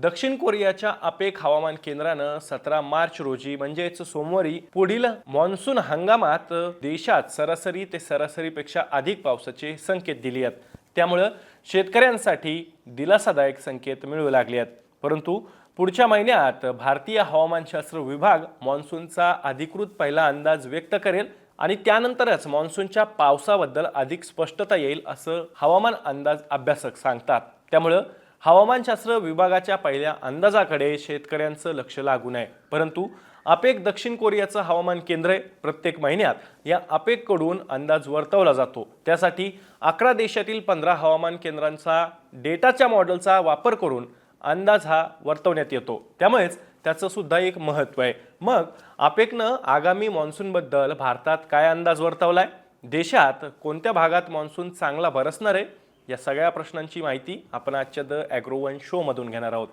दक्षिण कोरियाच्या अपेक हवामान केंद्रानं सतरा मार्च रोजी म्हणजेच सोमवारी पुढील मान्सून हंगामात देशात सरासरी ते सरासरीपेक्षा अधिक पावसाचे संकेत दिले आहेत. त्यामुळं शेतकऱ्यांसाठी दिलासादायक संकेत मिळू लागले आहेत. परंतु पुढच्या महिन्यात भारतीय हवामानशास्त्र विभाग मान्सूनचा अधिकृत पहिला अंदाज व्यक्त करेल आणि त्यानंतरच मान्सूनच्या पावसाबद्दल अधिक स्पष्टता येईल असं हवामान अंदाज अभ्यासक सांगतात. त्यामुळं हवामानशास्त्र विभागाच्या पहिल्या अंदाजाकडे शेतकऱ्यांचं लक्ष लागू नये. परंतु अपेक दक्षिण कोरियाचं हवामान केंद्र आहे. प्रत्येक महिन्यात या अपेककडून अंदाज वर्तवला जातो. त्यासाठी अकरा देशातील पंधरा हवामान केंद्रांचा डेटाच्या मॉडेलचा वापर करून अंदाज हा वर्तवण्यात येतो. त्यामुळेच त्याचं सुद्धा एक महत्त्व आहे. मग अपेकनं आगामी मान्सूनबद्दल भारतात काय अंदाज वर्तवला आहे देशात कोणत्या भागात मान्सून चांगला बरसणार आहे? या सगळ्या प्रश्नांची माहिती आपण आजच्या द ॲग्रोवन शोमधून घेणार आहोत.